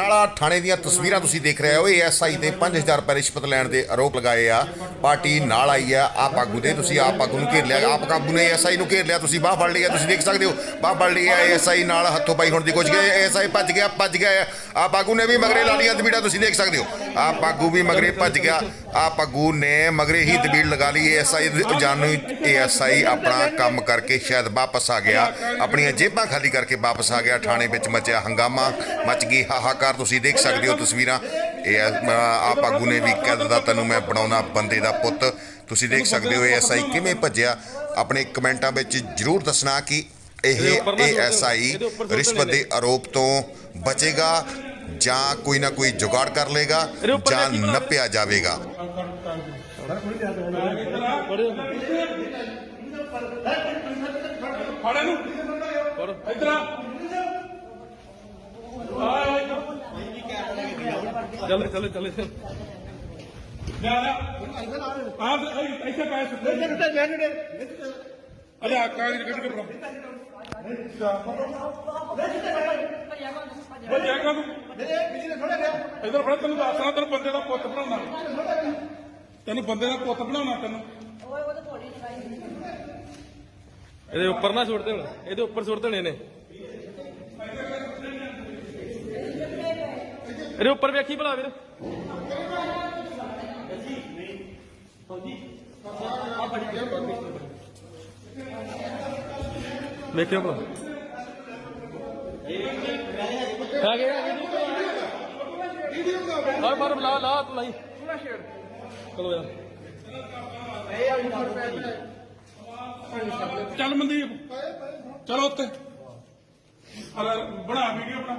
ਬਟਾਲਾ ਥਾਣੇ ਦੀਆਂ ਤਸਵੀਰਾਂ ਤੁਸੀਂ ਦੇਖ ਰਹੇ ਹੋ। ਏਐਸਆਈ ਦੇ 5000 ਰੁਪਏ ਰਿਸ਼ਵਤ ਲੈਣ ਦੇ ਆਰੋਪ ਲਗਾਏ ਆ। ਪਾਰਟੀ ਨਾਲ ਆਈ ਆ, ਆਪ ਆਗੂ ਦੇ। ਤੁਸੀਂ ਆਪ ਆਗੂ ਨੂੰ ਘੇਰ ਲਿਆ, ਆਪ ਆਗੂ ਨੇ ਏਐਸਆਈ ਨੂੰ ਘੇਰ ਲਿਆ। ਤੁਸੀਂ ਬਾਹ ਫੜ ਲਈ ਆ, ਤੁਸੀਂ ਦੇਖ ਸਕਦੇ ਹੋ, ਬਾਹ ਫੜ ਲਈ ਆ। ਏਐਸਆਈ ਨਾਲ ਹੱਥੋਂ ਪਾਈ ਹੋਣ ਦੀ ਕੋਸ਼ਿਸ਼ ਕੀਤੀ ਏਐਸਆਈ ਭੱਜ ਗਿਆ ਭੱਜ ਗਿਆ। ਆਪ ਆਗੂ ਨੇ ਵੀ ਮਗਰੇ ਲਾ ਲਈ ਤਬੀੜਾ ਤੁਸੀਂ ਦੇਖ ਸਕਦੇ ਹੋ। ਆਪ ਆਗੂ ਵੀ ਮਗਰੇ ਭੱਜ ਗਿਆ। ਆਪ ਆਗੂ ਨੇ ਮਗਰੇ ਹੀ ਤਬੀੜ ਲਗਾ ਲਈ। ਏਐਸਆਈ ਜਾਨੂ ਏਐਸਆਈ ਆਪਣਾ ਕੰਮ ਕਰਕੇ ਸ਼ਾਇਦ ਵਾਪਸ ਆ ਗਿਆ। ਆਪਣੀਆਂ ਜੇਬਾਂ ਖਾਲੀ ਕਰਕੇ ਵਾਪਸ ਆ ਗਿਆ। ਥਾਣੇ ਵਿੱਚ ਮਚਿਆ ਹੰਗਾਮਾ। ਮਚ ਗਈ ਹਾਹਾਕਾਰ। ਤੁਸੀਂ ਦੇਖ ਸਕਦੇ ਹੋ ਤਸਵੀਰਾਂ। ਇਹ ਆ- ਆਪ ਆਗੂ ਨੇ ਵੀ ਕਹਿ ਦਿੱਤਾ ਤੈਨੂੰ ਮੈਂ ਬਣਾਉਣਾ ਬੰਦੇ ਦਾ ਪੁੱਤ। ਤੁਸੀਂ ਦੇਖ ਸਕਦੇ ਹੋ ਏਐਸਆਈ ਕਿਵੇਂ ਭੱਜਿਆ। ਆਪਣੇ ਕਮੈਂਟਾਂ ਵਿੱਚ ਜਰੂਰ ਦੱਸਣਾ ਕਿ ਇਹ ਏਐਸਆਈ ਰਿਸ਼ਵਤ ਦੇ ਆਰੋਪ ਤੋਂ ਬਚੇਗਾ। ਜਾਂ ਕੋਈ ਨਾ ਕੋਈ ਜੁਗਾੜ ਕਰ ਲੇਗਾ ਜਾਂ ਨੱਪਿਆ ਜਾਵੇਗਾ ਫੜੇ ਨੂੰ ਇੱਧਰ ਆ ਆ ਚੱਲ ਚੱਲ ਚੱਲ ਚੱਲ ਜਾ ਆ ਇੱਧਰ ਫੜ ਤੈਨੂੰ ਦੱਸਣਾ ਤੈਨੂੰ ਬੰਦੇ ਦਾ ਪੁੱਤ ਬਣਾਉਣਾ। ਤੈਨੂੰ ਬੰਦੇ ਦਾ ਪੁੱਤ ਬਣਾਉਣਾ ਤੈਨੂੰ। ਇਹਦੇ ਉੱਪਰ ਨਾ ਸੁੱਟ ਦੇਣ। ਇਹਦੇ ਉੱਪਰ ਸੁੱਟ ਦੇਣੇ ਨੇ। ਇਹਦੇ ਉੱਪਰ ਵੇਖੀ ਭਲਾ ਵੀਰ। ਵੇਖਿਓ ਭਲਾ। ਆ ਗਿਆ ਆ ਮਾਰ ਲਾ ਲਾ ਤੂੰ ਲਾਈ। ਚਲੋ ਯਾਰ। ਚੱਲ ਮਨਦੀਪ। ਚਲੋ ਉੱਤੇ। ਅਰੇ ਬਣਾ, ਵੀਡੀਓ ਬਣਾ।